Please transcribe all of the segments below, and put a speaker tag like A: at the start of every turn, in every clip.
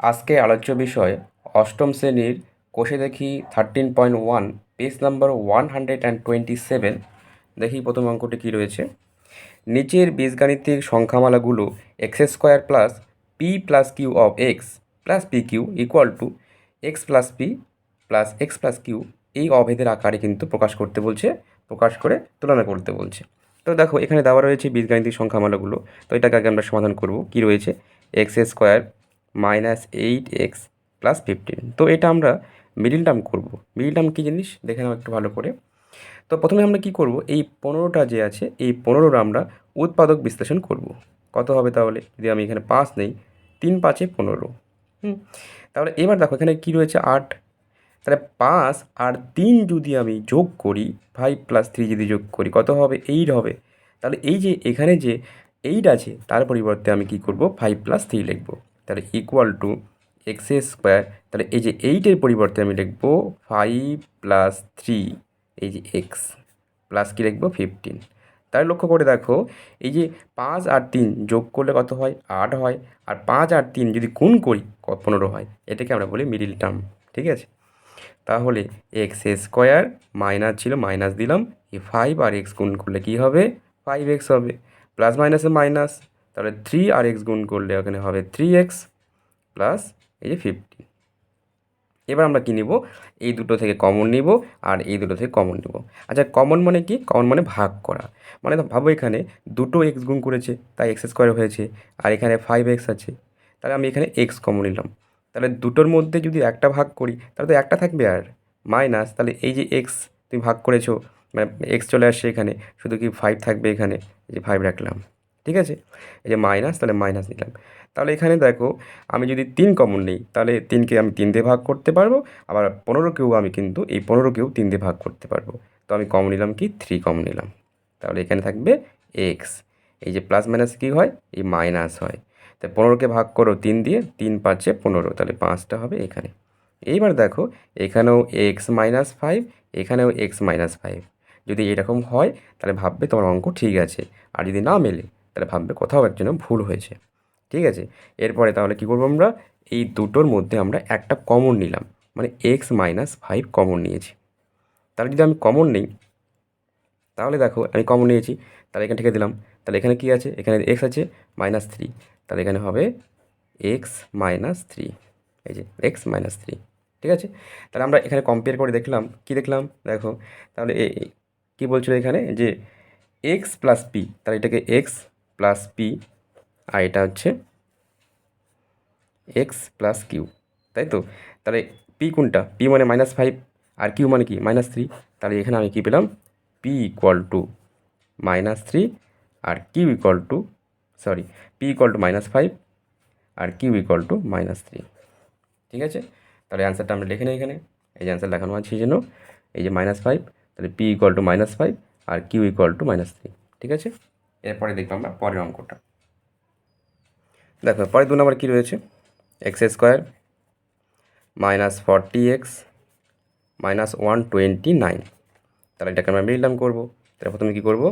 A: আজকে আলোচ্য বিষয়, অষ্টম শ্রেণির কোষে দেখি thirteen point one page number one hundred and twenty seven দেখি প্রথম অঙ্কটি কী রয়েছে। নিচের বীজগাণিতিক সংখ্যামালাগুলো X square plus P plus Q of X plus P Q equal to X plus P plus X plus Q এই অভেদের আকারে কিন্তু প্রকাশ করতে বলছে, প্রকাশ করে তুলনা করতে বলছে। তো দেখো, এখানে দেওয়া রয়েছে বীজগাণিতিক সংখ্যামালাগুলো, তো এটাকে আগে আমরা সমাধান করব। কী রয়েছে? X square minus eight X plus fifteen তো এটা আমরা মিডিল টার্ম করব। মিডিল টার্ম কী জিনিস? দেখে নাও একটু ভালো করে। তো প্রথমে আমরা কি করব? এই পনেরোটা যে আছে, এই পনেরোর আমরা উৎপাদক বিশ্লেষণ করব। কত হবে তাহলে? যদি আমি এখানে পাঁচ নেই, তিন পাঁচে পনেরো। হুম? তাহলে এবার দেখো এখানে কী রয়েছে? আট। তাহলে পাঁচ আর তিন যদি আমি যোগ করি ফাইভ প্লাস থ্রি যদি যোগ করি, কত হবে? এইট হবে। তাহলে এই যে এখানে যে এইট আছে, তার পরিবর্তে আমি কি করব? ফাইভ প্লাস থ্রি লিখব। তাহলে ইকুয়াল টু এক্স স্কোয়ার তাহলে এই যে এইটের পরিবর্তে আমি লিখব ফাইভ প্লাস থ্রি এই যে এক্স প্লাস কী লিখব ফিফটিন তাই লক্ষ্য করে দেখো, এই যে পাঁচ আর তিন যোগ করলে কত হয়? আট হয়। আর পাঁচ আর তিন যদি গুণ করি পনেরো হয়। এটাকে আমরা বলি মিডিল টার্ম ঠিক আছে? তাহলে এক্স স্কোয়ার মাইনাস ছিল মাইনাস দিলাম। এই ফাইভ আর এক্স গুণ করলে কী হবে? ফাইভ এক্স হবে। প্লাস মাইনাসে মাইনাস তাহলে থ্রি আর এক্স গুণ করলে ওখানে হবে থ্রি এক্স প্লাস এই যে ফিফটি এবার আমরা কী নিব? এই দুটো থেকে কমন নিব আর এই দুটো থেকে কমন নিব। আচ্ছা কমন মানে কি? কমন মানে ভাগ করা। মানে ভাবো এখানে দুটো এক্স গুণ করেছে, তাই এক্স স্কোয়ার হয়েছে, আর এখানে ফাইভ এক্স আছে। তাহলে আমি এখানে এক্স কমন নিলাম। তাহলে দুটোর মধ্যে যদি একটা ভাগ করি, তাহলে তো একটা থাকবে আর। মাইনাস তাহলে এই যে এক্স তুমি ভাগ করেছ মানে এক্স চলে আসছে এখানে, শুধু কি ফাইভ থাকবে এখানে? এই যে ফাইভ রাখলাম। ঠিক আছে? এই যে মাইনাস তাহলে মাইনাস নিলাম তাহলে এখানে দেখো, আমি যদি তিন কমন নিই, তাহলে তিনকে আমি তিন দিয়ে ভাগ করতে পারব, আবার পনেরোকেও আমি কিন্তু এই পনেরোকেও তিন দিয়ে ভাগ করতে পারব। তো আমি কম নিলাম কি? থ্রি কম নিলাম। তাহলে এখানে থাকবে এক্স এই যে প্লাস মাইনাস কী হয়? এই মাইনাস হয়। তাই পনেরোকে ভাগ করো তিন দিয়ে, তিন পাঁচে পনেরো, তাহলে পাঁচটা হবে এখানে। এইবার দেখো, এখানেও এক্স মাইনাস ফাইভ এখানেও এক্স মাইনাস ফাইভ যদি এরকম হয়, তাহলে ভাববে তোমার অঙ্ক ঠিক আছে। আর যদি না মেলে তাহলে ভাববে কোথাও এর জন্য ভুল হয়েছে। ঠিক আছে? এরপরে তাহলে কী করব আমরা? এই দুটোর মধ্যে আমরা একটা কমন নিলাম। মানে এক্স মাইনাস ফাইভ কমন নিয়েছি। তাহলে যদি আমি কমন নিই, তাহলে দেখো আমি কমন নিয়েছি। তাহলে এখান থেকে দিলাম। তাহলে এখানে কী আছে? এখানে এক্স আছে মাইনাস থ্রি তাহলে এখানে হবে এক্স মাইনাস থ্রি এই যে এক্স মাইনাস থ্রি ঠিক আছে? তাহলে আমরা এখানে কম্পেয়ার করে দেখলাম। কি দেখলাম? দেখো, তাহলে কী বলছিল এখানে? যে এক্স প্লাস পি তাহলে এটাকে এক্স প্লাস পি আর এটা হচ্ছে এক্স প্লাস কিউ তাই তো? তাহলে পি কোনটা? পি মানে মাইনাস ফাইভ আর কিউ মানে কি? মাইনাস থ্রি তাহলে এখানে আমি কী পেলাম? P equal to minus three R q equal to sorry p equal to minus five R q equal to minus three ঠিক আছে? তাহলে অ্যান্সারটা আমরা লিখে নিই এখানে। এই যে অ্যান্সার লেখানো আছে সেই জন্য। এই যে মাইনাস ফাইভ তাহলে p equal to minus five R q equal to minus three ঠিক আছে? এরপরে দেখব আমরা পরের অঙ্কটা। দেখো পরে দু নম্বর কী রয়েছে? X square minus forty x minus one twenty nine তাহলে এটাকে আমরা মিডিল টার্ম করব। তাহলে প্রথমে কী করব?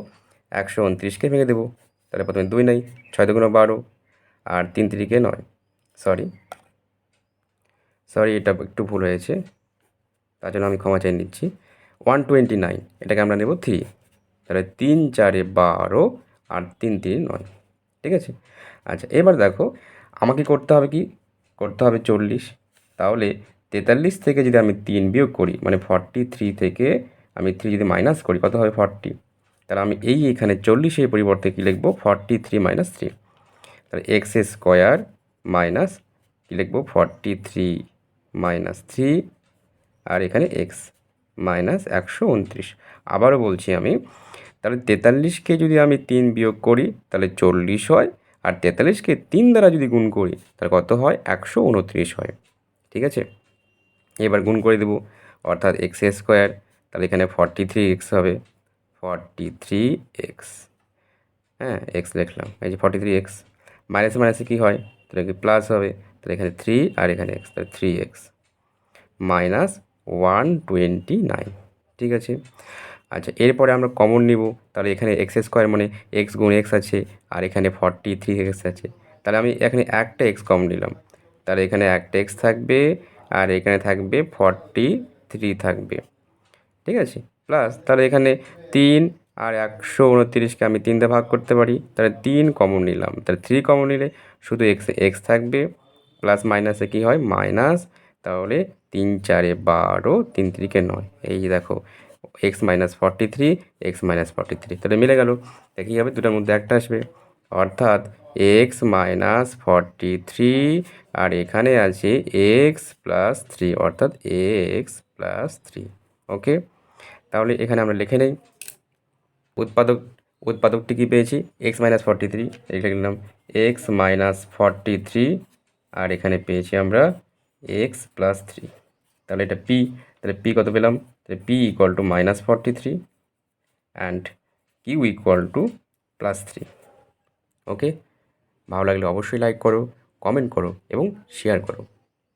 A: একশো উনত্রিশকে ভেঙে দেবো। তাহলে প্রথমে দুই নাই, ছয় দুগুণ বারো, আর তিন তিরিকে নয়। সরি সরি এটা একটু ভুল হয়েছে। তার জন্য আমি ক্ষমা চাই নিচ্ছি। ওয়ান টোয়েন্টি নাইন এটাকে আমরা নেব থ্রি তাহলে তিন, চারে বারো আর তিন তিন নয়, ঠিক আছে? আচ্ছা এবার দেখো, আমাকে করতে হবে কি? করতে হবে চল্লিশ। তাহলে তেতাল্লিশ থেকে যদি আমি তিন বিয়োগ করি মানে ফর্টি থ্রি থেকে আমি থ্রি যদি মাইনাস করি, কত হবে ফর্টি তাহলে আমি এই এখানে চল্লিশের পরিবর্তে কী লিখব? ফর্টি থ্রি মাইনাস থ্রি তাহলে এক্স স্কোয়ার মাইনাস কী লিখব? ফর্টি থ্রি মাইনাস থ্রি আর এখানে এক্স মাইনাস একশো উনত্রিশ। আবারও বলছি আমি, তাহলে তেতাল্লিশকে যদি আমি তিন বিয়োগ করি, তাহলে চল্লিশ হয়। আর তেতাল্লিশকে তিন দ্বারা যদি গুণ করি, তাহলে কত হয়? একশো উনত্রিশ হয়। ঠিক আছে? এবার গুণ করে দেবো, অর্থাৎ এক্স স্কোয়ার, তাহলে এখানে ফর্টি থ্রি এক্স হবে। Forty three x. হ্যাঁ এক্স লিখলাম। এই যে ফর্টি থ্রি এক্স, মাইনাসে মাইনাসে কী হয়? তাহলে কি প্লাস হবে? তাহলে এখানে থ্রি আর এখানে এক্স, তাহলে three x. Minus one twenty nine ঠিক আছে? আচ্ছা এরপরে আমরা কমন নিব। তাহলে এখানে এক্স স্কোয়ার মানে এক্স গুণ এক্স আছে, আর এখানে ফর্টি থ্রি এক্স আছে। তাহলে আমি এখানে একটা এক্স কমন নিলাম। তাহলে এখানে একটা এক্স থাকবে, আর এখানে থাকবে ফর্টি থ্রি থাকবে। ঠিক আছে? প্লাস তাহলে এখানে তিন আর একশো উনত্রিশকে আমি তিন দিয়ে ভাগ করতে পারি। তাহলে তিন কমন নিলাম। তাহলে থ্রি কমন নিলে শুধু এক্স এক্স থাকবে। প্লাস মাইনাসে কী হয়? মাইনাস তাহলে তিন চারে বারো, তিন তিরিকে নয়। এই দেখো x minus forty three x minus forty three তাহলে মিলে গেল। কী হবে? দুটার মধ্যে একটা আসবে। অর্থাৎ এক্স মাইনাস ফর্টি থ্রি আর এখানে আছে এক্স প্লাস থ্রি অর্থাৎ এক্স প্লাস থ্রি ওকে তাহলে এখানে আমরা লিখে নেই। উৎপাদক, উৎপাদকটি কী পেয়েছি? এক্স মাইনাস ফর্টি থ্রি লিখে নিলাম। এক্স মাইনাস ফর্টি থ্রি আর এখানে পেয়েছি আমরা এক্স প্লাস থ্রি তাহলে এটা পি তাহলে পি কত পেলাম? তাহলে p equal to minus forty three and q equal to plus three okay ভালো লাগলে অবশ্যই লাইক করো কমেন্ট করো এবং শেয়ার করো।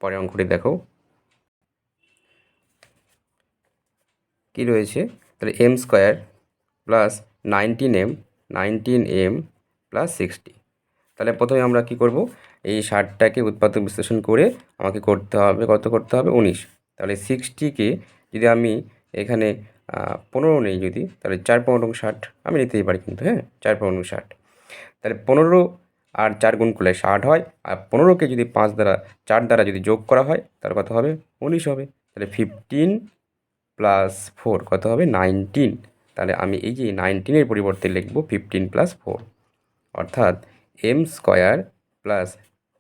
A: পরের অঙ্কটি দেখো। কী রয়েছে? তাহলে m square plus nineteen m nineteen m plus sixty তাহলে প্রথমে আমরা কি করব? এই ষাটটাকে উৎপাদক বিশ্লেষণ করে আমাকে করতে হবে, কত করতে হবে? উনিশ। তাহলে সিক্সটিকে যদি আমি এখানে পনেরো নেই যদি, তাহলে চার পনেরো ষাট, আমি নিতেই পারি কিন্তু হ্যাঁ? চার পনেরো ষাট। তাহলে পনেরো আর চার গুণ করলে ষাট হয়, আর পনেরোকে যদি পাঁচ দ্বারা, চার দ্বারা যদি যোগ করা হয় তাহলে কত হবে? উনিশ হবে। তাহলে ফিফটিন প্লাস ফোর কত হবে? নাইনটিন তাহলে আমি এই যে নাইনটিনের পরিবর্তে লিখব ফিফটিন প্লাস ফোর অর্থাৎ এম স্কোয়ার প্লাস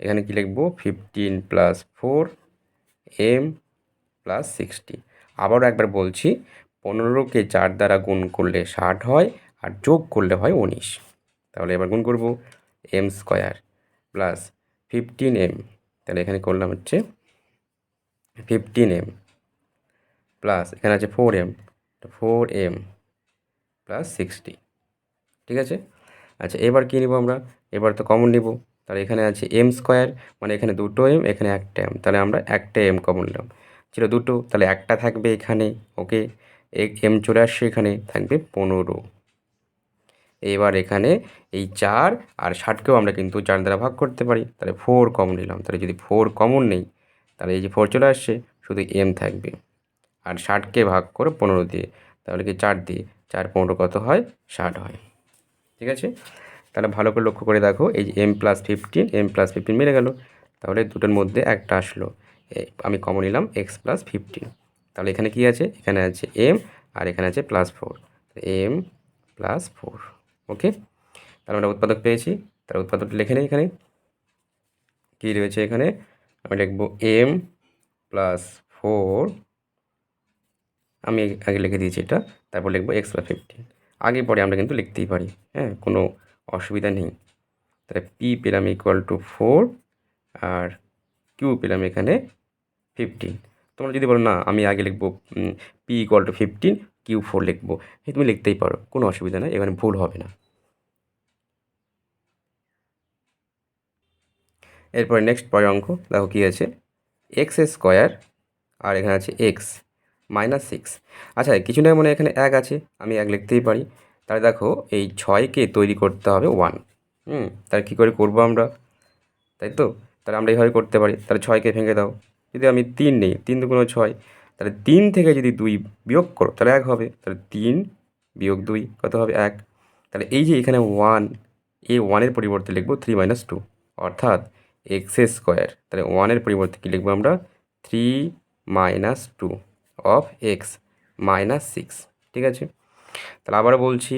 A: এখানে কি লিখব? Fifteen plus four m plus sixty আবারও একবার বলছি, পনেরোকে চার দ্বারা গুণ করলে ষাট হয় আর যোগ করলে হয় উনিশ। তাহলে এবার গুণ করব m square plus fifteen m তাহলে এখানে করলাম হচ্ছে ফিফটিন এম প্লাস এখানে আছে four m four m plus sixty ঠিক আছে? আচ্ছা এবার কী নেব আমরা? এবার তো কমন নেব। তাহলে এখানে আছে এম স্কোয়ার মানে এখানে দুটো এম এখানে একটা এম তাহলে আমরা একটা এম কমন নিলাম। ছিল দুটো, তাহলে একটা থাকবে এখানে ওকে এম চলে আসছে এখানে, থাকবে পনেরো। এবার এখানে এই চার আর ষাটকেও আমরা কিন্তু চার দ্বারা ভাগ করতে পারি। তাহলে ফোর কমন নিলাম। তাহলে যদি ফোর কমন নেই, তাহলে এই যে ফোর চলে আসছে, শুধু এম থাকবে। আর ষাটকে ভাগ করে পনেরো দিয়ে, তাহলে কি চার দিয়ে, চার পনেরো কত হয়? ষাট হয়। ঠিক আছে? তাহলে ভালো করে লক্ষ্য করে দেখো, এই যে m plus fifteen m plus fifteen মিলে গেল। তাহলে দুটোর মধ্যে একটা আসলো। আমি কমন নিলাম এক্স প্লাস ফিফটিন তাহলে এখানে কি আছে? এখানে আছে এম আর এখানে আছে plus four m plus four okay তাহলে আমরা উৎপাদক পেয়েছি। তার উৎপাদকটা লিখে নিই এখানে। কী রয়েছে এখানে? আমি লিখব এম প্লাস ফোর আমি আগে লিখে দিয়েছি এটা। তারপর লিখব এক্স প্লাস ফিফটিন আগে পরে আমরা কিন্তু লিখতেই পারি। হ্যাঁ কোনো অসুবিধা নেই। তাহলে পি পেলাম ইকুয়াল টু ফোর আর কিউ পেলাম এখানে ফিফটিন তোমরা যদি বলো, না, আমি আগে লিখব p equal to fifteen q four লিখব। তুমি লিখতেই পারো, কোনো অসুবিধা নেই, এখানে ভুল হবে না। এরপরে নেক্সট পরের অঙ্ক, দেখো কী আছে? এক্স স্কোয়ার আর এখানে আছে এক্স মাইনাস সিক্স আচ্ছা কিছু না, মনে এখানে এক আছে, আমি এক লিখতেই পারি। তাহলে দেখো এই ছয়কে তৈরি করতে হবে ওয়ান হুম, তাহলে কী করে করব আমরা? তাই তো? তাহলে আমরা এইভাবে করতে পারি। তাহলে ছয়কে ভেঙে দাও। যদি আমি তিন নেই, তিন দুগুণ ছয়, তাহলে তিন থেকে যদি দুই বিয়োগ করো, তাহলে এক হবে। তাহলে তিন বিয়োগ দুই, কত হবে? এক। তাহলে এই যে এখানে ওয়ান এই ওয়ানের পরিবর্তে লিখব থ্রি মাইনাস টু অর্থাৎ এক্স স্কোয়ার তাহলে ওয়ানের পরিবর্তে কী লিখব আমরা? Three minus two of x minus six ঠিক আছে? তাহলে আবারও বলছি,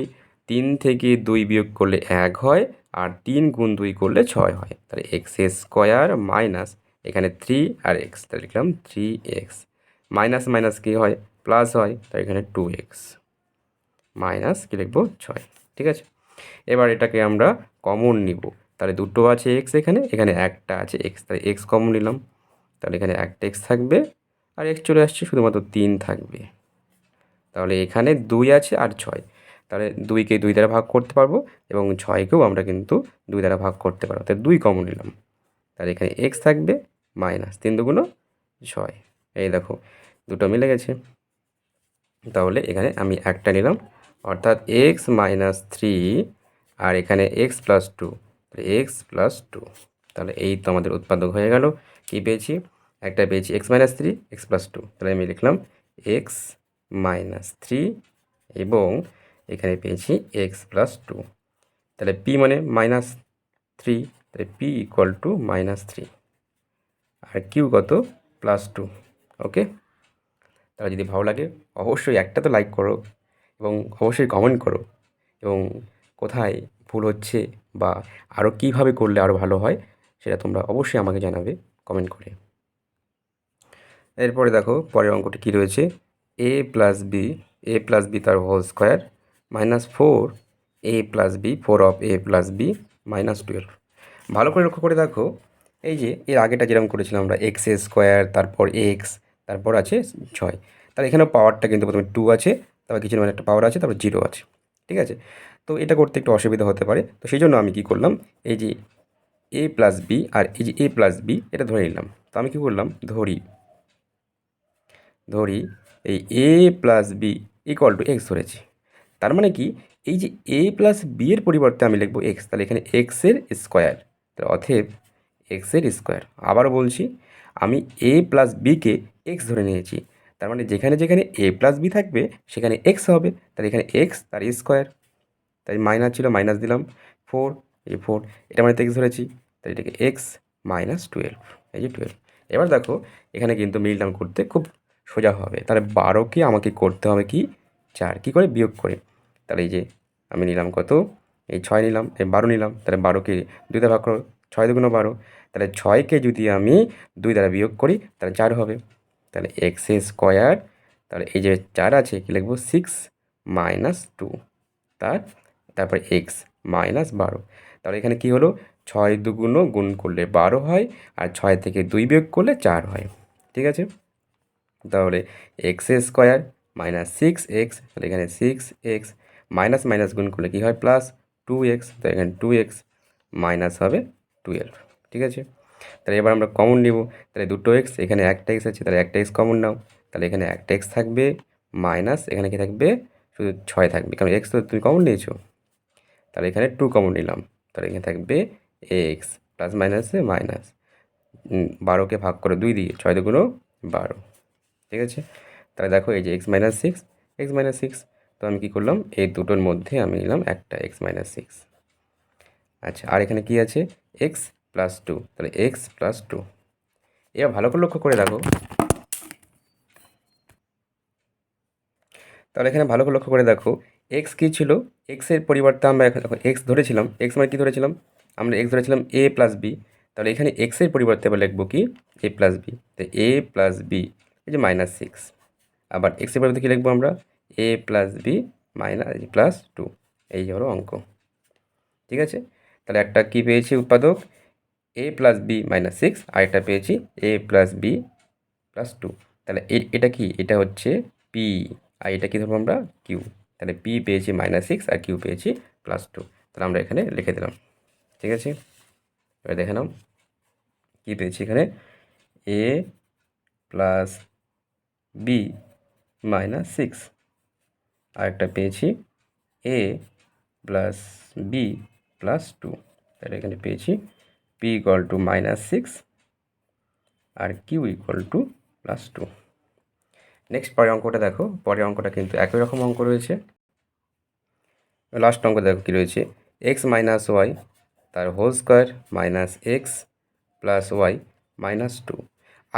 A: তিন থেকে দুই বিয়োগ করলে এক হয় আর তিন গুণ দুই করলে ছয় হয়। তাহলে এক্স স্কোয়ার মাইনাস এখানে থ্রি আর এক্স তাহলে লিখলাম থ্রি এক্স মাইনাস মাইনাস কী হয়? প্লাস হয় তাই এখানে টু এক্স মাইনাস কী লিখব? ছয়, ঠিক আছে? এবার এটাকে আমরা কমন নিব। তাহলে দুটো আছে এক্স এখানে এখানে একটা আছে এক্স তাহলে এক্স কমন নিলাম। তাহলে এখানে একটা এক্স থাকবে আর এক্স চলে আসছে, শুধুমাত্র তিন থাকবে। তাহলে এখানে দুই আছে আর ছয়। তাহলে দুইকে দুই দ্বারা ভাগ করতে পারব এবং ছয়কেও আমরা কিন্তু দুই দ্বারা ভাগ করতে পারব। তাহলে দুই কমন নিলাম। তাহলে এখানে এক্স থাকবে মাইনাস তিন দুগুণ ছয়। এই দেখো, দুটো মিলে গেছে। তাহলে এখানে আমি একটা নিলাম। অর্থাৎ এক্স মাইনাস থ্রি আর এখানে x plus two x plus two তাহলে এই তো আমাদের উৎপাদক হয়ে গেল। কী পেয়েছি? একটা পেয়েছি x minus three x plus two তাহলে আমি লিখলাম এক্স মাইনাস থ্রি এবং এখানে পেয়েছি এক্স প্লাস টু তাহলে পি মানে মাইনাস থ্রি, তাহলে p equal to minus three. R q কত? প্লাস টু ওকে তাহলে যদি ভালো লাগে, অবশ্যই একটা তো লাইক করো এবং অবশ্যই কমেন্ট করো এবং কোথায় ভুল হচ্ছে বা আরও কীভাবে করলে আরও ভালো হয় সেটা তোমরা অবশ্যই আমাকে জানাবে কমেন্ট করে। এরপরে দেখো, পরের অঙ্কটি কী রয়েছে? A plus b a plus b তার whole square minus four a plus b four of a plus b minus twelve ভালো করে লক্ষ্য করে দেখো, এই যে এর আগেটা যেরকম করেছিলাম আমরা এক্স এ স্কোয়ার তারপর এক্স তারপর আছে ছয়। তাহলে এখানেও পাওয়ারটা কিন্তু প্রথমে টু আছে, তারপর কিছু মানে একটা পাওয়ার আছে, তারপর জিরো আছে। ঠিক আছে? তো এটা করতে একটু অসুবিধা হতে পারে। তো সেই জন্য আমি কী করলাম, এই যে এ প্লাস বি আর এই যে এ প্লাস বি এটা ধরে নিলাম। তো আমি কী করলাম, ধরি ধরি এই a plus b equal to x ধরেছি। তার মানে কি? এই যে এ প্লাস বি এর পরিবর্তে আমি লিখব এক্স তাহলে এখানে এক্সের স্কোয়ার তাহলে অথেব এক্সের স্কোয়ার আবারও বলছি, আমি এ প্লাস বিকে এক্স ধরে নিয়েছি। তার মানে যেখানে যেখানে এ প্লাস বি থাকবে, সেখানে এক্স হবে। তাহলে এখানে এক্স তার স্কোয়ার তাই মাইনাস ছিল মাইনাস দিলাম। ফোর এই ফোর এটা মানে এক্স ধরেছি। তাই এটাকে এক্স মাইনাস টুয়েলভ এই যে টুয়েলভ এবার দেখো, এখানে কিন্তু মিলটাম করতে খুব সোজা হবে। তাহলে বারোকে আমাকে করতে হবে কি? চার। কী করে? বিয়োগ করে। তাহলে এই যে আমি নিলাম কত? এই ছয় নিলাম, এই বারো নিলাম। তাহলে বারোকে দুই দ্বারা ভাগ করো, ছয় দুগুণ বারো। তাহলে ছয়কে যদি আমি দুই দ্বারা বিয়োগ করি, তাহলে চার হবে। তাহলে এক্স স্কোয়ার তাহলে এই যে চার আছে, কি লিখব? সিক্স মাইনাস টু তার, তারপরে এক্স মাইনাস বারো। তাহলে এখানে কি হলো? ছয় দুগুণ গুণ করলে বারো হয়, আর ছয় থেকে দুই বিয়োগ করলে চার হয়। ঠিক আছে? তাহলে x square minus six x তাহলে এখানে সিক্স এক্স মাইনাস মাইনাস গুণ করলে কী হয়? প্লাস টু এক্স তো এখানে টু এক্স মাইনাস হবে টুয়েলভ ঠিক আছে? তাহলে এবার আমরা কমন নিব। তাহলে দুটো এক্স এখানে একটা এক্স আছে, তাহলে একটা এক্স কমন নাও। তাহলে এখানে একটা এক্স থাকবে মাইনাস এখানে কি থাকবে? শুধু ছয় থাকবে। কারণ এক্স তো তুমি কমন নিয়েছো। তাহলে এখানে টু কমন নিলাম। তাহলে এখানে থাকবে এক্স প্লাস মাইনাসে মাইনাস বারোকে ভাগ করে দুই দিয়ে, ছয় দুগুণো বারো। ঠিক আছে? তাহলে দেখো এই যে x minus six x minus six তো আমি কী করলাম? এই দুটোর মধ্যে আমি নিলাম একটা এক্স মাইনাস সিক্স আচ্ছা আর এখানে কি আছে? এক্স প্লাস টু তাহলে এক্স প্লাস টু এবার ভালো করে লক্ষ্য করে দেখো। তাহলে এখানে ভালো করে লক্ষ্য করে দেখো এক্স কী ছিল? এক্সের পরিবর্তে আমরা এখন এক্স ধরেছিলাম এক্স মানে কী ধরেছিলাম? আমরা এক্স ধরেছিলাম এ প্লাস বি তাহলে এখানে এক্সের পরিবর্তে আবার লিখব কি? এ প্লাস বি তো এ প্লাস বি এই যে মাইনাস সিক্স আবার এক্সের পরিবর্তে কী লিখব আমরা? A plus b minus plus two এই হলো অঙ্ক। ঠিক আছে? তাহলে একটা কী পেয়েছি উৎপাদক? A plus b minus six আর একটা পেয়েছি a plus b plus two তাহলে এটা কি? এটা হচ্ছে পি আর এটা কী ধরবো আমরা? কিউ তাহলে পি পেয়েছি মাইনাস সিক্স আর কিউ পেয়েছি প্লাস টু তাহলে আমরা এখানে লিখে দিলাম। ঠিক আছে? এবার দেখে নাও। কী পেয়েছি এখানে? A plus b minus six আরেকটা পেয়েছি a plus b plus two তাহলে এখানে পেয়েছি। P equal to minus six R q equal to plus two next পরের অঙ্কটা দেখো। পরের অঙ্কটা কিন্তু একই রকম অঙ্ক রয়েছে। লাস্ট অঙ্ক দেখো কী রয়েছে। এক্স মাইনাস ওয়াই তার whole square minus x plus y minus two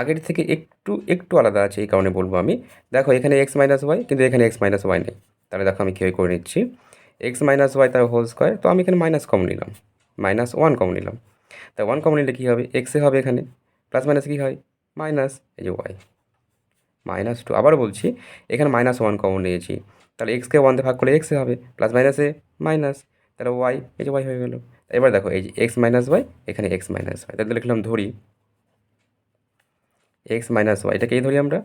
A: আগের থেকে একটু একটু আলাদা আছে, এই কারণে বলব আমি। দেখো, এখানে এক্স মাইনাস ওয়াই কিন্তু এখানে এক্স মাইনাস ওয়াই নেই। তাহলে দেখো, আমি কীভাবে করে নিচ্ছি? এক্স মাইনাস ওয়াই তার হোল স্কোয়ার তো আমি এখানে মাইনাস কম নিলাম। মাইনাস ওয়ান কম নিলাম। তা ওয়ান কম নিলে কী হবে? এক্সে হবে এখানে। প্লাস মাইনাস কী হয়? মাইনাস এই যে ওয়াই মাইনাস টু আবার বলছি, এখানে মাইনাস ওয়ান কমন নিয়েছি। তাহলে এক্সকে ওয়ান দিয়ে ভাগ করলে এক্সে হবে। প্লাস মাইনাসে মাইনাস তাহলে ওয়াই এই যে ওয়াই হয়ে গেল। এবার দেখো, এই যে এক্স মাইনাস ওয়াই এখানে এক্স মাইনাস ওয়াই তাহলে লিখলাম ধরি এক্স মাইনাস ওয়াই এটাকে এ ধরি আমরা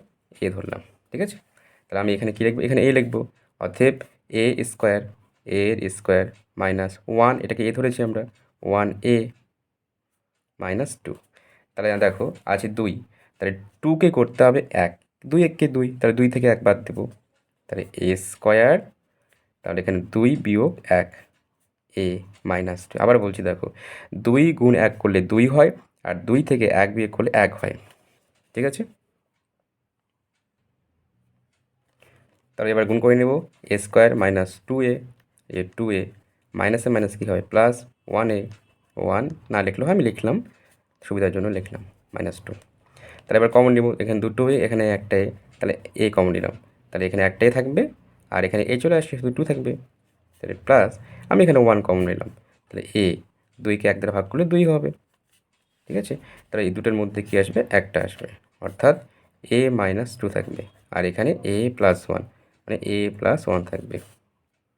A: এ ধরলাম, ঠিক আছে? তাহলে আমি এখানে কী লিখব? এখানে এ লিখব অথেব এ স্কোয়ার, এর স্কোয়ার মাইনাস ওয়ান এটাকে এ ধরেছি আমরা, ওয়ান এ মাইনাস টু। তাহলে দেখো, আছে দুই, তাহলে টুকে করতে হবে এক, দুই এককে দুই, তাহলে দুই থেকে এক বাদ দেবো। তাহলে এ স্কোয়ার, তাহলে এখানে দুই বিয়োগ এক, এ মাইনাস টু। আবার বলছি দেখো, দুই গুণ এক করলে দুই হয়, আর দুই থেকে এক বিয়োগ করলে এক হয়। ঠিক আছে? তাহলে এবার গুণ করে নেব। A square minus two a a two a, মাইনাসে মাইনাস কী হবে? প্লাস ওয়ান এ, ওয়ান না লিখলেও আমি লিখলাম। সুবিধার জন্য লিখলাম, মাইনাস টু। তাহলে এবার কমন নিব, এখানে দুটো এ, এখানে একটাই তাহলে এ কমন নিলাম। তাহলে এখানে একটাই থাকবে, আর এখানে এ চলে আসছে শুধু টু থাকবে। তাহলে প্লাস, আমি এখানে ওয়ান কমন নিলাম। তাহলে এ, দুইকে এক দ্বারা ভাগ করলে দুই হবে। ঠিক আছে? তাহলে এই দুটোর মধ্যে কী আসবে? একটা আসবে। অর্থাৎ এ মাইনাস টু থাকবে। আর এখানে এ প্লাস ওয়ান মানে এ প্লাস ওয়ান থাকবে।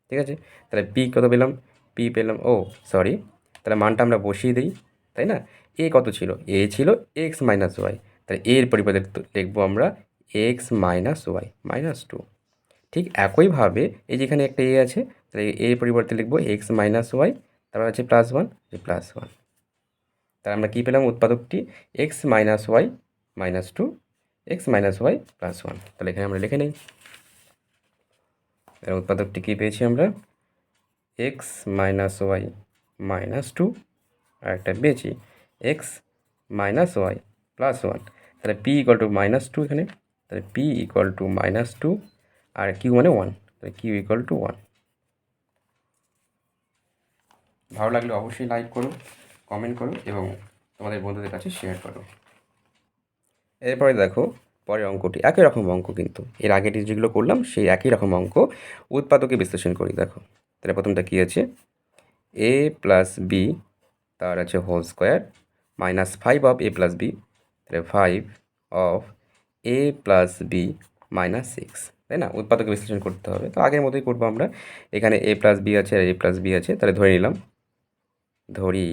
A: ঠিক আছে? তাহলে পি কত পেলাম? পি পেলাম, ও সরি তাহলে মানটা আমরা বসিয়ে দিই, তাই না? এ কত ছিল? এ ছিল এক্স মাইনাস ওয়াই তাহলে এর পরিবর্তে লিখব আমরা x minus y minus two ঠিক একইভাবে এই যেখানে একটা এ আছে, তাহলে এর পরিবর্তে লিখব এক্স মাইনাস ওয়াই তারপর আছে প্লাস ওয়ান প্লাস ওয়ান তাহলে আমরা কী পেলাম উৎপাদকটি? X minus y minus two x minus y plus one তাহলে এখানে আমরা লিখে নিই। এর উৎপাদকটি কী পেয়েছি আমরা? X minus y minus two আর একটা পেয়েছি। X minus y plus one তাহলে p equal to minus two এখানে। তাহলে p equal to minus two R q মানে ওয়ান তাহলে কিউ ইকুয়াল টু ওয়ান ভালো লাগলে অবশ্যই লাইক করো কমেন্ট করো, এবং তোমাদের বন্ধুদের কাছে শেয়ার করো। এরপরে দেখো, পরের অঙ্কটি একই রকম অঙ্ক কিন্তু। এর আগেটি যেগুলো করলাম, সেই একই রকম অঙ্ক উৎপাদকে বিশ্লেষণ করি, দেখো। তাহলে প্রথমটা কী আছে? এ প্লাস বি তার আছে whole square minus five of a plus b তাহলে five of a plus b minus six তাই না? উৎপাদকে বিশ্লেষণ করতে হবে। তো আগের মতোই করব আমরা। এখানে এ প্লাস বি আছে আর এ প্লাস বি আছে, তাহলে ধরে নিলাম। ধরি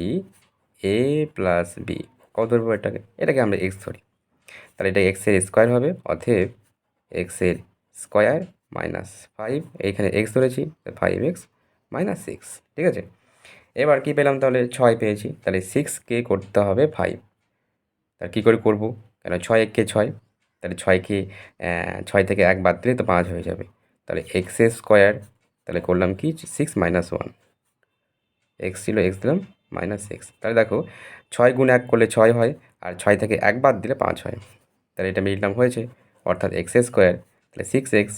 A: এ প্লাস বি কত ধরবো এটাকে? এটাকে আমরা এক্স ধরি। তাহলে এটা এক্সের স্কোয়ার হবে, অতএব এক্সের স্কোয়ার মাইনাস ফাইভ এইখানে এক্স ধরেছি ফাইভ এক্স মাইনাস সিক্স ঠিক আছে? এবার কী পেলাম তাহলে? ছয় পেয়েছি, তাহলে সিক্সকে করতে হবে ফাইভ তাহলে কী করে করব? কেন ছয় এককে ছয়, তাহলে ছয়কে ছয় থেকে এক বাদ দিলে তো পাঁচ হয়ে যাবে। তাহলে এক্সের স্কোয়ার তাহলে করলাম কি? সিক্স মাইনাস ওয়ান এক্স ছিল এক্স দিলাম মাইনাস সিক্স তাহলে দেখো, ছয় গুণ এক করলে ছয় হয়, আর ছয় থেকে এক বাদ দিলে পাঁচ হয়। তাহলে এটা মিললাম হয়েছে, অর্থাৎ এক্স স্কোয়ার তাহলে সিক্স এক্স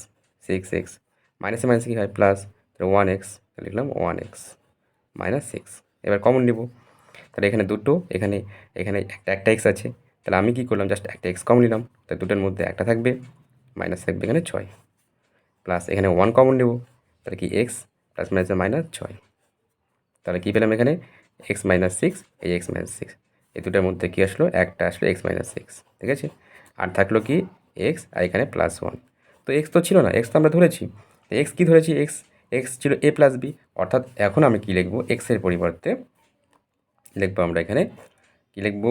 A: সিক্স এক্স মাইনাসে মাইনাসে কী হয় প্লাস তাহলে ওয়ান এক্স লিখলাম ওয়ান এক্স মাইনাস সিক্স এবার কমন নিব, তাহলে এখানে দুটো, এখানে এখানে একটা একটা এক্স আছে, তাহলে আমি কী করলাম জাস্ট একটা এক্স কমন নিলাম, তাহলে দুটোর মধ্যে একটা থাকবে মাইনাস থাকবে এখানে ছয় প্লাস এখানে ওয়ান কমন নেব, তাহলে কি এক্স প্লাস মাইনাস মাইনাস ছয়, তাহলে কী পেলাম এখানে এক্স মাইনাস সিক্স এই এক্স মাইনাস সিক্স এই দুটোর মধ্যে কী আসলো, একটা আসলো এক্স মাইনাস সিক্স ঠিক আছে? আর থাকল কি এক্স আর এখানে প্লাস ওয়ান তো এক্স তো ছিল না এক্স তো আমরা ধরেছি। এক্স কী ধরেছি? এক্স এক্স ছিল এ প্লাস বি অর্থাৎ এখন আমি কী লিখব? এক্সের পরিবর্তে লিখব আমরা এখানে। কী লিখব?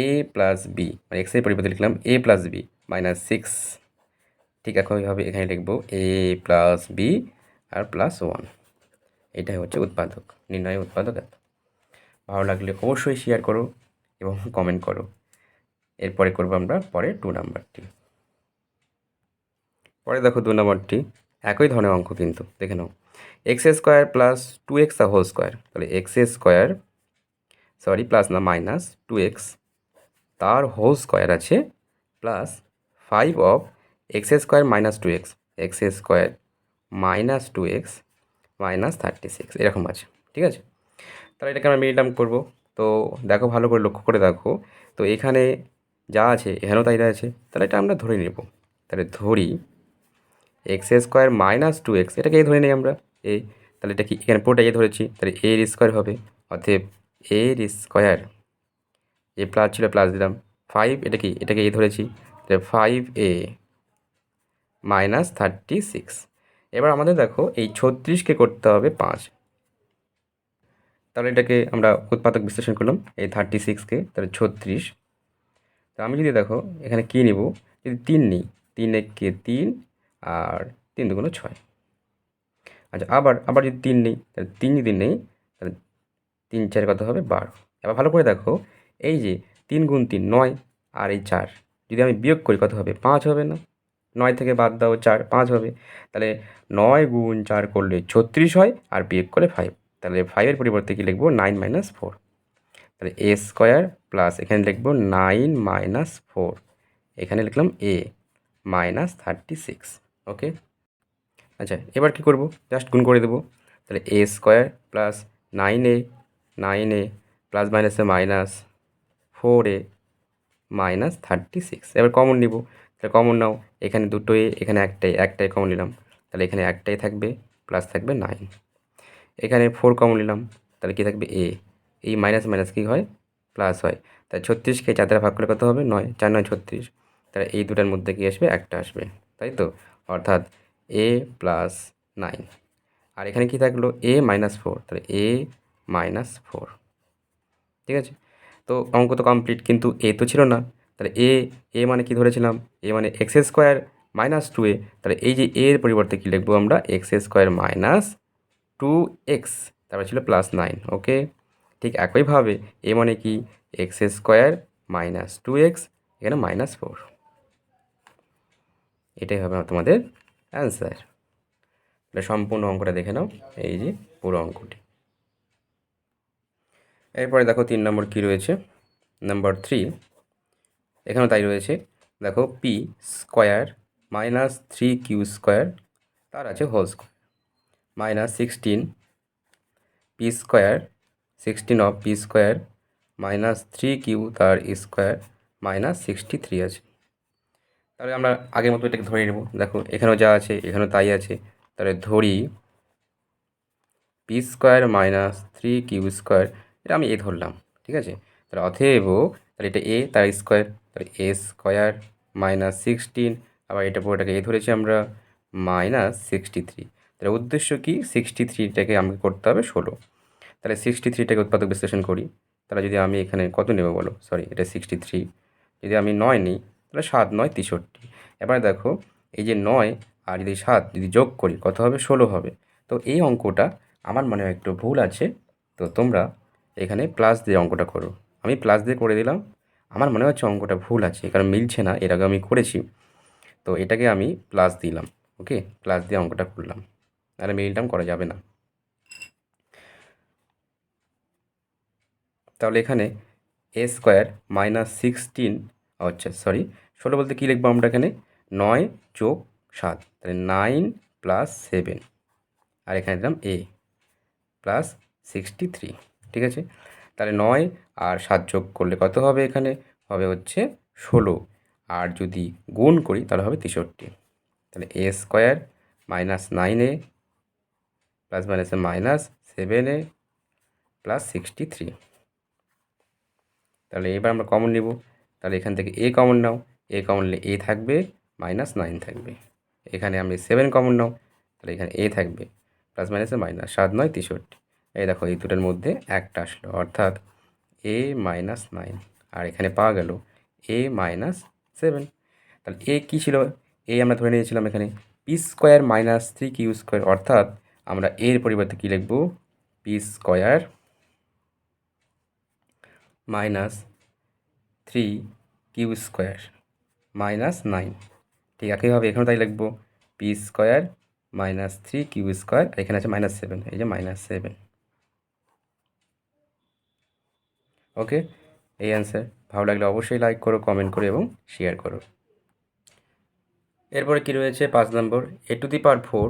A: এ প্লাস বি মানে এক্সের পরিবর্তে লিখলাম a plus b minus six ঠিক একইভাবে এখানে লিখব এ প্লাস বি আর প্লাস ওয়ান এটাই হচ্ছে উৎপাদক, নির্ণয় উৎপাদক ভালো লাগলে অবশ্যই শেয়ার করো এবং কমেন্ট করো। এরপরে করব আমরা পরে টু নাম্বারটি। পরে দেখো দু নম্বরটি, একই ধরনের অঙ্ক কিন্তু, দেখে নাও। X square plus two x the whole square তাহলে এক্স স্কোয়ার সরি প্লাস না মাইনাস টু এক্স তার হোল স্কোয়ার আছে plus five of x square minus two x x square minus two x minus thirty six এরকম আছে, ঠিক আছে? তাহলে এটাকে আমরা মিডিয়াম করব। তো দেখো, ভালো করে লক্ষ্য করে দেখো। তো এখানে যা আছে, এখানেও তাই আছে, তাহলে এটা আমরা ধরে নেব। তাহলে ধরি x square minus two x এটাকে ধরে নিই আমরা এ তাহলে এটা কি, এখানে পুরোটা এ ধরেছি, তাহলে এর স্কোয়ার হবে, অতএব এর স্কোয়ার এ প্লাস ছিল প্লাস দিলাম ফাইভ এটা কি এটাকে এ ধরেছি, তাহলে five a minus thirty six এবার আমাদের দেখো, এই ছত্রিশকে করতে হবে পাঁচ। তাহলে এটাকে আমরা উৎপাদক বিশ্লেষণ করলাম, এই থার্টি সিক্সকে তাহলে ছত্রিশ তো আমি যদি দেখো, এখানে কী নিব? যদি তিন নিই, তিন এককে তিন আর তিন দুগুণ ছয়। আচ্ছা আবার আবার যদি তিন নেই, তাহলে তিন যদি নেই, তাহলে তিন চার কত হবে? বারো। এবার ভালো করে দেখো, এই যে তিন গুণ তিন, নয় আর এই চার, যদি আমি বিয়োগ করি কত হবে? পাঁচ হবে না? নয় থেকে বাদ দাও, চার, পাঁচ হবে। তাহলে নয় গুণ চার করলে ছত্রিশ হয় আর বিয়োগ করলে ফাইভ তাহলে ফাইভের পরিবর্তে কী লিখব? নাইন মাইনাস ফোর তাহলে এ স্কোয়ার প্লাস এখানে লিখব নাইন মাইনাস ফোর এখানে লিখলাম a minus thirty six okay আচ্ছা এবার কী করব? জাস্ট গুণ করে দেবো। তাহলে a square plus nine a nine a plus মাইনাসে minus four a minus thirty six এবার কমন নিব। তাহলে কমন নাও। এখানে দুটো এ এখানে একটাই একটাই কমন নিলাম। তাহলে এখানে একটাই থাকবে প্লাস থাকবে নাইন এখানে ফোর কমন নিলাম। তাহলে কী থাকবে এ এই মাইনাস মাইনাস কী হয়? প্লাস হয়। তাই ছত্রিশকে চার ভাগ করলে কত হবে? নয়, চার, নয়, ছত্রিশ। তাহলে এই দুটার মধ্যে কী আসবে? একটা আসবে। তাই তো? অর্থাৎ এ প্লাস নাইন আর এখানে কী থাকল? এ মাইনাস ফোর তাহলে এ মাইনাস ফোর ঠিক আছে? তো অঙ্ক তো কমপ্লিট কিন্তু এ তো ছিল না। তাহলে এ এ মানে কি ধরেছিলাম? এ মানে x square minus two a তাহলে এই যে এর পরিবর্তে কী লিখব আমরা? X square minus two x তারপরে ছিল প্লাস নাইন ওকে ঠিক একইভাবে এ মানে কি? X square minus two x এখানে মাইনাস ফোর এটাই হবে তোমাদের অ্যান্সার তাহলে সম্পূর্ণ অঙ্কটা দেখে নাও, এই যে পুরো অঙ্কটি। এরপরে দেখো তিন নম্বর কী রয়েছে? নাম্বার থ্রি এখানেও তাই রয়েছে। দেখো p square minus three q square তার আছে whole square minus sixteen p square sixteen of p square minus three q তার স্কোয়ার মাইনাস সিক্সটি থ্রি আছে। তাহলে আমরা আগের মতো এটাকে ধরে নেব। দেখো, এখানেও যা আছে, এখানেও তাই আছে। তাহলে ধরি p square minus three q square এটা আমি এ ধরলাম, ঠিক আছে? তাহলে অথেব তাহলে এটা এ তার স্কোয়ার তাহলে এ স্কোয়ার মাইনাস সিক্সটিন আবার এটা পুরোটাকে এ ধরেছি আমরা মাইনাস সিক্সটি থ্রি তাহলে উদ্দেশ্য কি? সিক্সটি থ্রিটাকে আমাকে করতে হবে ষোলো। তাহলে সিক্সটি থ্রিটাকে উৎপাদক বিশ্লেষণ করি। তাহলে যদি আমি এখানে কত নেব বলো? সরি এটা সিক্সটি থ্রি যদি আমি নয় নিই, তাহলে সাত, নয়, তেষট্টি। এবার দেখো, এই যে নয় আর যদি সাত যদি যোগ করি, কত হবে? ষোলো হবে। তো এই অঙ্কটা আমার মনে হয় একটু ভুল আছে। তো তোমরা এখানে প্লাস দিয়ে অঙ্কটা করো। আমি প্লাস দিয়ে করে দিলাম। আমার মনে হচ্ছে অঙ্কটা ভুল আছে কারণ মিলছে না। এর আগে আমি করেছি। তো এটাকে আমি প্লাস দিলাম ওকে প্লাস দিয়ে অঙ্কটা করলাম। আর মিলটাম করা যাবে না। তাহলে এখানে এ স্কোয়ার মাইনাস সিক্সটিন আচ্ছা সরি ষোলো বলতে কী লিখব আমরা এখানে? নয় যোগ সাত, তাহলে নাইন প্লাস সেভেন আর এখানে দিলাম এ প্লাস সিক্সটি থ্রি ঠিক আছে? তাহলে নয় আর সাত যোগ করলে কত হবে এখানে? হবে হচ্ছে ষোলো, আর যদি গুণ করি তাহলে হবে তেষট্টি, তাহলে a square minus nine a plus মাইনাসে minus seven a plus sixty three তাহলে এবার আমরা কমন নেব। তাহলে এখান থেকে a common now. A common নিলে এ থাকবে মাইনাস নাইন থাকবে। এখানে আমি সেভেন কমন নাও, তাহলে এখানে এ থাকবে প্লাস মাইনাসে মাইনাস সাত নয়, তেষট্টি। এই দেখো, এই দুটোর মধ্যে একটা আসলো, অর্থাৎ এ মাইনাস নাইন আর এখানে পাওয়া গেল এ মাইনাস সেভেন তাহলে এ কী ছিল? এ আমরা ধরে নিয়েছিলাম এখানে p square minus three q square অর্থাৎ আমরা এর পরিবর্তে কী লিখব? P square minus three q square minus nine ঠিক একইভাবে এখানেও তাই লিখব। P square minus three q square এখানে আছে মাইনাস সেভেন এই যে মাইনাস সেভেন ওকে এই অ্যান্সার ভালো লাগলে অবশ্যই লাইক করো কমেন্ট করো এবং শেয়ার করো। এরপরে কী রয়েছে? পাঁচ নম্বর। A to the power four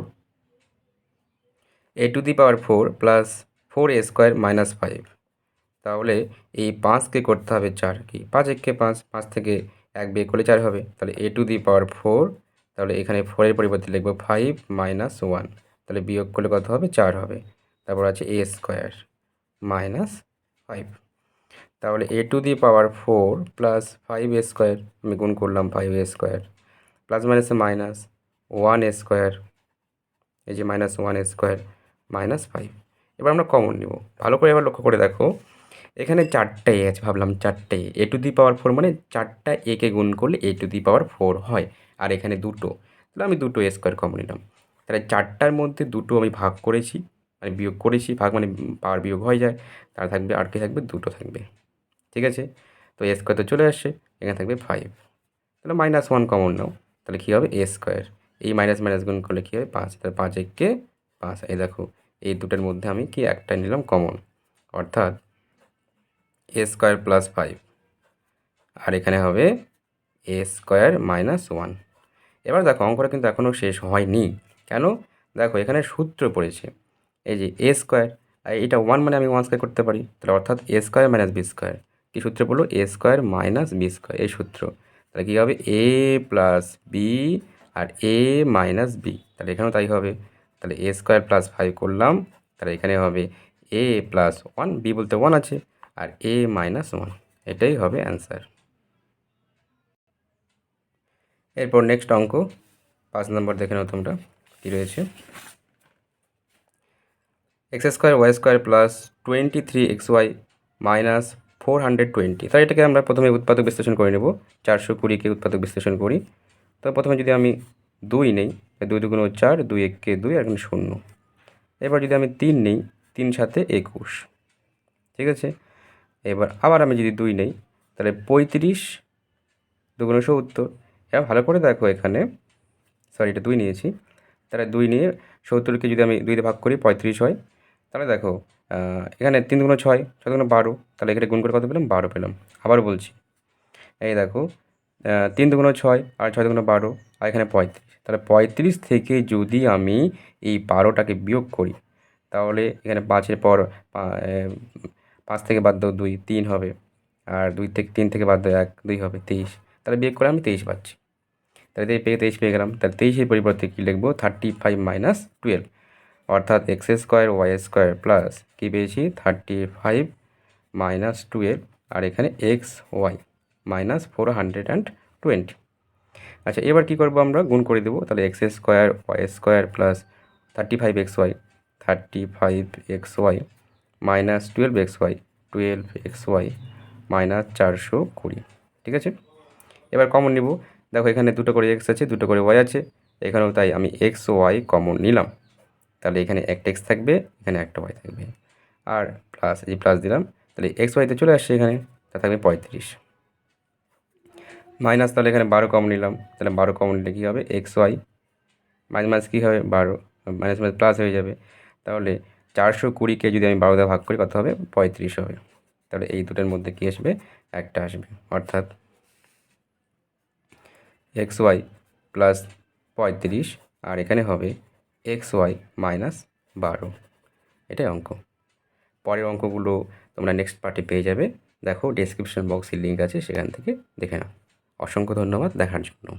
A: a to the power four plus four a square minus five তাহলে এই পাঁচকে করতে হবে চার কি? পাঁচ এককে পাঁচ পাঁচ থেকে এক বিয়ে করলে চার হবে। তাহলে এ টু দি পাওয়ার ফোর, তাহলে এখানে ফোরের পরিবর্তে লিখব ফাইভ মাইনাস ওয়ান। তাহলে বিয়োগ করলে কত হবে? চার হবে। তারপর আছে এ স্কোয়ার মাইনাস ফাইভ। তাহলে A to the power four plus five A square, আমি গুণ করলাম five A square, plus minus minus one A square, এই যে minus one A square minus five. এবার আমরা কমন নিব। ভালো করে এবার লক্ষ্য করে দেখো। এখানে চারটে এ আছে, ভাবলাম চারটে এ টু দি পাওয়ার ফোর মানে চারটা একে গুণ করলে এ টু দি পাওয়ার ফোর হয়। আর এখানে দুটো। তাহলে আমি দুটো এ স্কোয়ার কমন নিলাম। তাহলে চারটার মধ্যে দুটো আমি ভাগ করেছি মানে বিয়োগ করেছি, ভাগ মানে পাওয়ার বিয়োগ হয়ে যায়। তার থাকবে আর কি থাকবে? দুটো থাকবে। ঠিক আছে? তো এ স্কোয়ার তো চলে আসছে, এখানে থাকবে ফাইভ তাহলে মাইনাস ওয়ান কমন নাও। তাহলে কী হবে? এ স্কোয়ার এই মাইনাস মাইনাস গুণ করলে কী হবে? পাঁচ। তাহলে পাঁচ এককে পাঁচ। এই দেখো, এই দুটোর মধ্যে আমি কি একটা নিলাম কমন অর্থাৎ এ স্কোয়ার প্লাস ফাইভ আর এখানে হবে এ স্কোয়ার মাইনাস ওয়ান এবার দেখো অঙ্কটা কিন্তু এখনও শেষ হয়নি। কেন? দেখো এখানে সূত্র পড়েছে। এই যে এ স্কোয়ার আর এটা ওয়ান মানে আমি ওয়ান স্কোয়ার করতে পারি। তাহলে অর্থাৎ A square minus B square কী সূত্র বলল? A square minus B square এই সূত্র। তাহলে কী হবে? এ প্লাস বি আর এ মাইনাস বি তাহলে এখানেও তাই হবে। তাহলে এ স্কোয়ার প্লাস ফাইভ করলাম। তাহলে এখানে হবে এ প্লাস ওয়ান বি বলতে ওয়ান আছে। আর এ মাইনাস ওয়ান। এটাই হবে অ্যান্সার। এরপর নেক্সট অঙ্ক। পাঁচ নম্বর দেখে নাও তোমরা, কী রয়েছে? X square, Y square plus twenty three X Y minus four hundred twenty. তাই এটাকে আমরা প্রথমে উৎপাদক বিশ্লেষণ করে নেব। চারশো কুড়িকে উৎপাদক বিশ্লেষণ করি। তো প্রথমে যদি আমি দুই নেই দুই দুগুণ চার, দুই এককে দুই, আর শূন্য। এবার যদি আমি তিন নেই, তিন সাথে একুশ। ঠিক আছে? এবার আবার আমি যদি দুই নেই, তাহলে পঁয়ত্রিশ দুগুণ সত্তর। এবার ভালো করে দেখো এখানে। সরি এটা দুই নিয়েছি। তাহলে দুই নিয়ে সত্তরকে যদি আমি দুইতে ভাগ করি, পঁয়ত্রিশ হয়। তাহলে দেখো এখানে তিন দুগুণ ছয় ছয় দুগুণ বারো। তাহলে এখানে গুণ করে কত পেলাম? বারো পেলাম। আবার বলছি। এই দেখো তিন দুগুণ ছয় আর ছয় দুগুণ বারো, আর এখানে পঁয়ত্রিশ। তাহলে পঁয়ত্রিশ থেকে যদি আমি এই বারোটাকে বিয়োগ করি, তাহলে এখানে পাঁচের পর পাঁচ থেকে বাদ দাও দুই, তিন হবে। আর দুই থেকে, তিন থেকে বাদ দাও এক, দুই হবে তেইশ। তাহলে বিয়োগ করে আমি তেইশ পাচ্ছি। তাহলে এই পেয়ে, তেইশ পেয়ে গেলাম। তাহলে তেইশের পরিবর্তে কী লিখব? থার্টি ফাইভ মাইনাস টুয়েলভ অর্থাৎ X square Y square plus কী পেয়েছি? থার্টি ফাইভ মাইনাস টুয়েলভ আর এখানে X Y minus four hundred and twenty আচ্ছা এবার কী করব আমরা? গুণ করে দেবো। তাহলে X square Y square plus thirty five X Y thirty five X Y minus twelve X Y twelve X Y minus চারশো কুড়ি, ঠিক আছে? এবার কমন নিব। দেখো এখানে দুটো করে এক্স আছে, দুটো করে ওয়াই আছে, এখানেও তাই আমি এক্স ওয়াই কমন নিলাম। তাহলে এখানে একটা এক্স থাকবে, এখানে একটা ওয়াই থাকবে। আর প্লাস এই প্লাস দিলাম, তাহলে এক্স ওয়াইতে চলে আসছে এখানে, তা থাকবে পঁয়ত্রিশ। মাইনাস তাহলে এখানে বারো কমন নিলাম, তাহলে বারো কমন নিলে কী হবে? এক্স ওয়াই মাইনাস কী হবে? বারো। মাইনাস মাইনাস প্লাস হয়ে যাবে। তাহলে চারশো কুড়িকে যদি আমি বারো ভাগ করি কত হবে? পঁয়ত্রিশ হবে। তাহলে এই দুটোর মধ্যে কী আসবে? একটা আসবে। অর্থাৎ এক্স ওয়াই প্লাস পঁয়ত্রিশ, আর এখানে হবে এক্স ওয়াই মাইনাস বারো। এটাই অঙ্ক। পরের অঙ্কগুলো তোমরা নেক্সট পার্টে পেয়ে যাবে। দেখো ডেসক্রিপশন বক্সে লিঙ্ক আছে, সেখান থেকে দেখে নাও। অসংখ্য ধন্যবাদ। দেখার জন্য।